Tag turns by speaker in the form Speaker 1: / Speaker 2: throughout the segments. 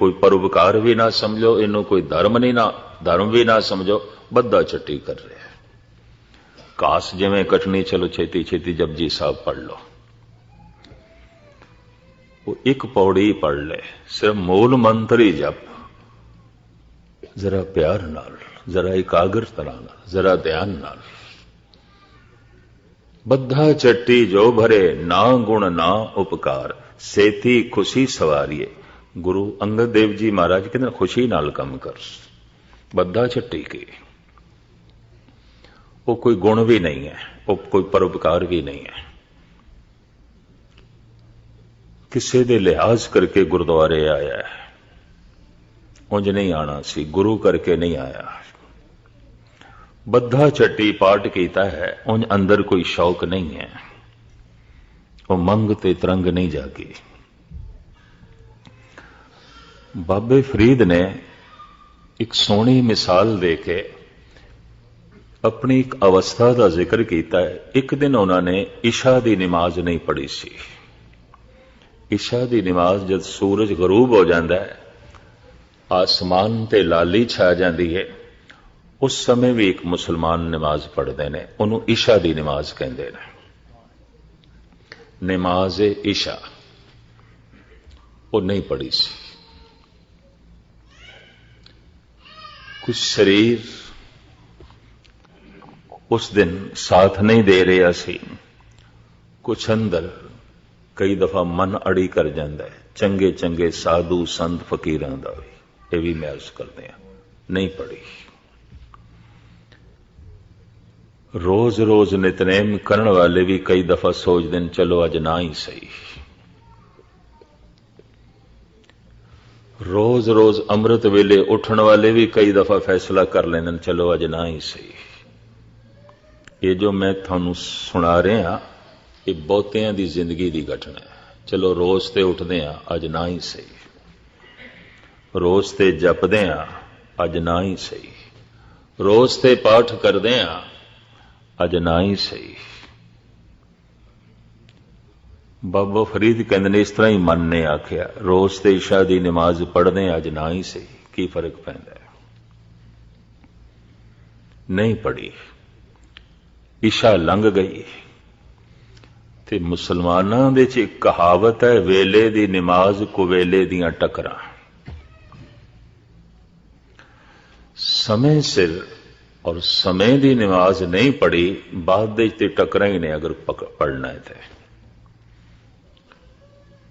Speaker 1: ਕੋਈ ਪਰਉਪਕਾਰ ਵੀ ਨਾ ਸਮਝੋ, ਇਹਨੂੰ ਕੋਈ ਧਰਮ ਨਹੀਂ ਨਾ, ਧਰਮ ਵੀ ਨਾ ਸਮਝੋ ਬੱਦਾ ਚੱਟੀ ਕਰ ਰਿਹਾ ਹੈ। ਕਾਸ ਜਿਵੇਂ ਕਟਣੀ, ਚਲੋ ਛੇਤੀ ਛੇਤੀ ਜਪਜੀ ਸਾਹਿਬ ਪੜ ਲਓ। ਉਹ ਇੱਕ ਪੌੜੀ ਪੜ ਲੈ, ਸਿਰਫ ਮੂਲ ਮੰਤਰ ਹੀ ਜਪ। ਜ਼ਰਾ ਪਿਆਰ ਨਾਲ, ਜ਼ਰਾ ਇਕਾਗਰਤਾ ਨਾਲ, ਜ਼ਰਾ ਧਿਆਨ ਨਾਲ। ਬੱਧਾ ਚੱਟੀ ਜੋ ਭਰੇ, ਨਾ ਗੁਣ ਨਾ ਉਪਕਾਰ, ਸੇਤੀ ਖੁਸ਼ੀ ਸਵਾਰੀਏ। ਗੁਰੂ ਅੰਗਦ ਦੇਵ ਜੀ ਮਹਾਰਾਜ ਕਹਿੰਦੇ ਖੁਸ਼ੀ ਨਾਲ ਕੰਮ ਕਰ। ਬੱਧਾ ਚੱਟੀ ਕੀ। ਉਹ ਕੋਈ ਗੁਣ ਵੀ ਨਹੀਂ ਹੈ, ਉਹ ਕੋਈ ਪਰਉਪਕਾਰ ਵੀ ਨਹੀਂ ਹੈ। ਕਿਸੇ ਦੇ ਲਿਹਾਜ਼ ਕਰਕੇ ਗੁਰਦੁਆਰੇ ਆਇਆ ਹੈ। ਉਂਝ ਨਹੀਂ ਆਣਾ ਸੀ, ਗੁਰੂ ਕਰਕੇ ਨਹੀਂ ਆਇਆ। ਬੱਧਾ ਚੱਟੀ ਪਾਠ ਕੀਤਾ ਹੈ, ਉਂਝ ਅੰਦਰ ਕੋਈ ਸ਼ੌਕ ਨਹੀਂ ਹੈ। ਉਹ ਮੰਗ ਤੇ ਤਰੰਗ ਨਹੀਂ ਜਾਗੀ। ਬਾਬੇ ਫਰੀਦ ਨੇ ਇੱਕ ਸੋਹਣੀ ਮਿਸਾਲ ਦੇ ਕੇ ਆਪਣੀ ਇੱਕ ਅਵਸਥਾ ਦਾ ਜ਼ਿਕਰ ਕੀਤਾ ਹੈ। ਇੱਕ ਦਿਨ ਉਹਨਾਂ ਨੇ ਇਸ਼ਾ ਦੀ ਨਮਾਜ਼ ਨਹੀਂ ਪੜ੍ਹੀ ਸੀ। ਇਸ਼ਾ ਦੀ ਨਮਾਜ਼ ਜਦ ਸੂਰਜ ਗਰੂਬ ਹੋ ਜਾਂਦਾ ਹੈ, ਆਸਮਾਨ ਤੇ ਲਾਲੀ ਛਾ ਜਾਂਦੀ ਹੈ, ਉਸ ਸਮੇਂ ਵੀ ਇੱਕ ਮੁਸਲਮਾਨ ਨਮਾਜ਼ ਪੜ੍ਹਦੇ ਨੇ। ਉਹਨੂੰ ਇਸ਼ਾ ਦੀ ਨਮਾਜ਼ ਕਹਿੰਦੇ ਨੇ। ਨਮਾਜ਼ ਇਸ਼ਾ ਉਹ ਨਹੀਂ ਪੜ੍ਹੀ ਸੀ। ਕੁਝ ਸਰੀਰ ਉਸ ਦਿਨ ਸਾਥ ਨਹੀਂ ਦੇ ਰਿਹਾ ਸੀ। ਕੁਛ ਅੰਦਰ ਕਈ ਦਫਾ ਮਨ ਅੜੀ ਕਰ ਜਾਂਦਾ ਹੈ। ਚੰਗੇ ਚੰਗੇ ਸਾਧੂ ਸੰਤ ਫਕੀਰਾਂ ਦਾ ਵੀ। ਇਹ ਵੀ ਮੈਂ ਅਰਜ਼ ਕਰਦੇ ਆ ਨਹੀਂ ਪੜੀ ਰੋਜ਼ ਰੋਜ਼ ਨਿਤਨੇਮ ਕਰਨ ਵਾਲੇ ਵੀ ਕਈ ਦਫਾ ਸੋਚਦੇ ਨੇ, ਚਲੋ ਅੱਜ ਨਾ ਹੀ ਸਹੀ। ਰੋਜ਼ ਰੋਜ਼ ਅੰਮ੍ਰਿਤ ਵੇਲੇ ਉੱਠਣ ਵਾਲੇ ਵੀ ਕਈ ਦਫਾ ਫੈਸਲਾ ਕਰ ਲੈਂਦੇ ਨੇ, ਚਲੋ ਅੱਜ ਨਾ ਹੀ ਸਹੀ। ਇਹ ਜੋ ਮੈਂ ਤੁਹਾਨੂੰ ਸੁਣਾ ਰਿਹਾ, ਇਹ ਬਹੁਤਿਆਂ ਦੀ ਜ਼ਿੰਦਗੀ ਦੀ ਘਟਨਾ ਹੈ। ਚਲੋ ਰੋਜ਼ ਤੇ ਉੱਠਦੇ ਆ ਅੱਜ ਨਾ ਹੀ ਸਹੀ। ਰੋਜ਼ ਤੇ ਜਪਦੇ ਆ ਅੱਜ ਨਾ ਹੀ ਸਹੀ। ਰੋਜ਼ ਤੇ ਪਾਠ ਕਰਦੇ ਆ ਅੱਜ ਨਾ ਹੀ ਸਹੀ। ਬਾਬਾ ਫਰੀਦ ਕਹਿੰਦੇ ਨੇ, ਇਸ ਤਰ੍ਹਾਂ ਹੀ ਮਨ ਨੇ ਆਖਿਆ, ਰੋਜ਼ ਤੇ ਇਸ਼ਾ ਦੀ ਨਮਾਜ਼ ਪੜ੍ਹਦੇ ਅੱਜ ਨਾ ਹੀ ਸਹੀ, ਕੀ ਫ਼ਰਕ ਪੈਂਦਾ ਹੈ? ਨਹੀਂ ਪੜੀ ਇਸ਼ਾ ਲੰਘ ਗਈ। ਤੇ ਮੁਸਲਮਾਨਾਂ ਦੇ ਚ ਇੱਕ ਕਹਾਵਤ ਹੈ, ਵੇਲੇ ਦੀ ਨਮਾਜ਼ ਕੁਵੇਲੇ ਦੀਆਂ ਟਕਰਾਂ। ਸਮੇਂ ਸਿਰ ਔਰ ਸਮੇਂ ਦੀ ਨਮਾਜ਼ ਨਹੀਂ ਪੜੀ ਬਾਅਦ ਦੇ ਤੇ ਟਕਰਾਂ ਹੀ ਨੇ, ਅਗਰ ਪੜਨਾ ਹੈ ਤੇ।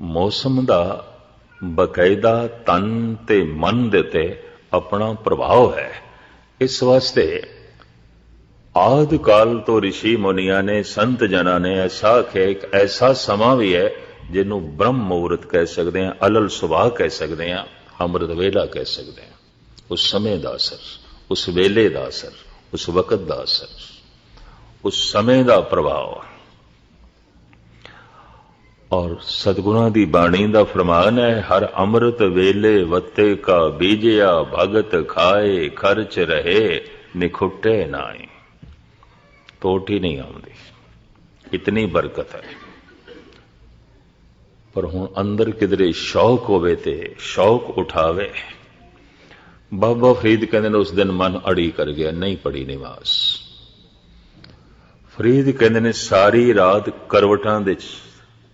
Speaker 1: ਮੌਸਮ ਦਾ ਬਕਾਇਦਾ ਤਨ ਤੇ ਮਨ ਦੇ ਤੇ ਆਪਣਾ ਪ੍ਰਭਾਵ ਹੈ। ਇਸ ਵਾਸਤੇ ਆਦ ਕਾਲ ਤੋਂ ઋષਿ ਮੁਨੀਆਂ ਨੇ, ਸੰਤ ਜਨਾਂ ਨੇ ਐਸਾ ਆਖਿਆ, ਇੱਕ ਐਸਾ ਸਮਾਂ ਵੀ ਹੈ ਜਿਹਨੂੰ ਬ੍ਰਹਮ ਮੁਹੂਰਤ ਕਹਿ ਸਕਦੇ ਹਾਂ, ਅਲਲ ਸੁਭਾਅ ਕਹਿ ਸਕਦੇ ਹਾਂ, ਅੰਮ੍ਰਿਤ ਵੇਲਾ ਕਹਿ ਸਕਦੇ ਹਾਂ। ਉਸ ਸਮੇਂ ਦਾ ਅਸਰ, ਉਸ ਵੇਲੇ ਦਾ ਅਸਰ, ਉਸ ਵਕਤ ਦਾ ਅਸਰ, ਉਸ ਸਮੇਂ ਦਾ ਪ੍ਰਭਾਵ। ਔਰ ਸਤਗੁਰਾਂ ਦੀ ਬਾਣੀ ਦਾ ਫਰਮਾਨ ਹੈ, ਹਰ ਅੰਮ੍ਰਿਤ ਵੇਲੇ ਵਤੇ ਕਾ ਬੀਜਿਆ, ਭਗਤ ਖਾਏ, ਖਰਚ ਰਹੇ, ਨਿਖੁੱਟੇ ਨਾਈ ਟੋਟੀ ਨਹੀਂ ਆਉਂਦੀ। ਇਤਨੀ ਬਰਕਤ ਹੈ। ਪਰ ਹੁਣ ਅੰਦਰ ਕਿਧਰੇ ਸ਼ੌਕ ਹੋਵੇ ਤੇ ਸ਼ੌਕ ਉਠਾਵੇ। ਬਾਬਾ ਫਰੀਦ ਕਹਿੰਦੇ ਨੇ, ਉਸ ਦਿਨ ਮਨ ਅੜੀ ਕਰ ਗਿਆ, ਨਹੀਂ ਪੜੀ ਨਿਵਾਸ। ਫਰੀਦ ਕਹਿੰਦੇ ਨੇ, ਸਾਰੀ ਰਾਤ ਕਰਵਟਾਂ ਦੇ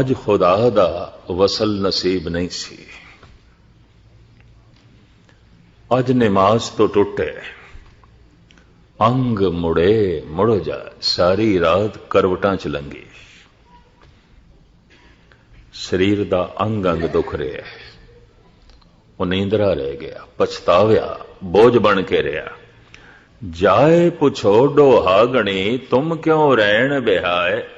Speaker 1: ਅੱਜ ਖੁਦਾ ਦਾ ਵਸਲ ਨਸੀਬ ਨਹੀਂ ਸੀ। ਅੱਜ ਨਮਾਜ਼ ਤੋਂ ਟੁੱਟੇ। ਅੰਗ ਮੁੜੇ, ਮੁੜ ਜਾ, ਸਾਰੀ ਰਾਤ ਕਰਵਟਾਂ ਚ ਲੰਗੀ ਸਰੀਰ ਦਾ ਅੰਗ ਅੰਗ ਦੁਖ ਰਿਹਾ ਉਹ ਨੀਂਦਰਾ ਰਹਿ ਗਿਆ, ਪਛਤਾਵਿਆ, ਬੋਝ ਬਣ ਕੇ ਰਿਹਾ। ਜਾਏ ਪੁੱਛੋ ਡੋਹਾਗਣੀ ਤੁਮ ਕਿਉਂ ਰਹਿਣ ਬਿਹਾਏ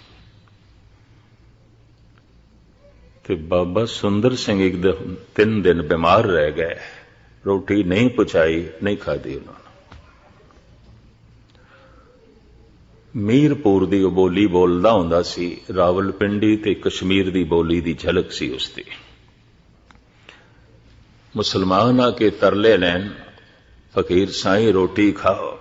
Speaker 1: ਤੇ ਬਾਬਾ ਸੁੰਦਰ ਸਿੰਘ ਇੱਕ ਦਿਨ, ਤਿੰਨ ਦਿਨ ਬਿਮਾਰ ਰਹਿ ਗਏ। ਰੋਟੀ ਨਹੀਂ ਪਹੁੰਚਾਈ, ਨਹੀਂ ਖਾਦੀ ਉਹਨਾਂ ਨੇ। ਮੀਰਪੁਰ ਦੀ ਉਹ ਬੋਲੀ ਬੋਲਦਾ ਹੁੰਦਾ ਸੀ, ਰਾਵਲਪਿੰਡੀ ਤੇ ਕਸ਼ਮੀਰ ਦੀ ਬੋਲੀ ਦੀ ਝਲਕ ਸੀ ਉਸ ਦੀ ਮੁਸਲਮਾਨ ਆ ਕੇ ਤਰਲੇ ਲੈਣ, ਫਕੀਰ ਸਾਈਂ ਰੋਟੀ ਖਾਓ।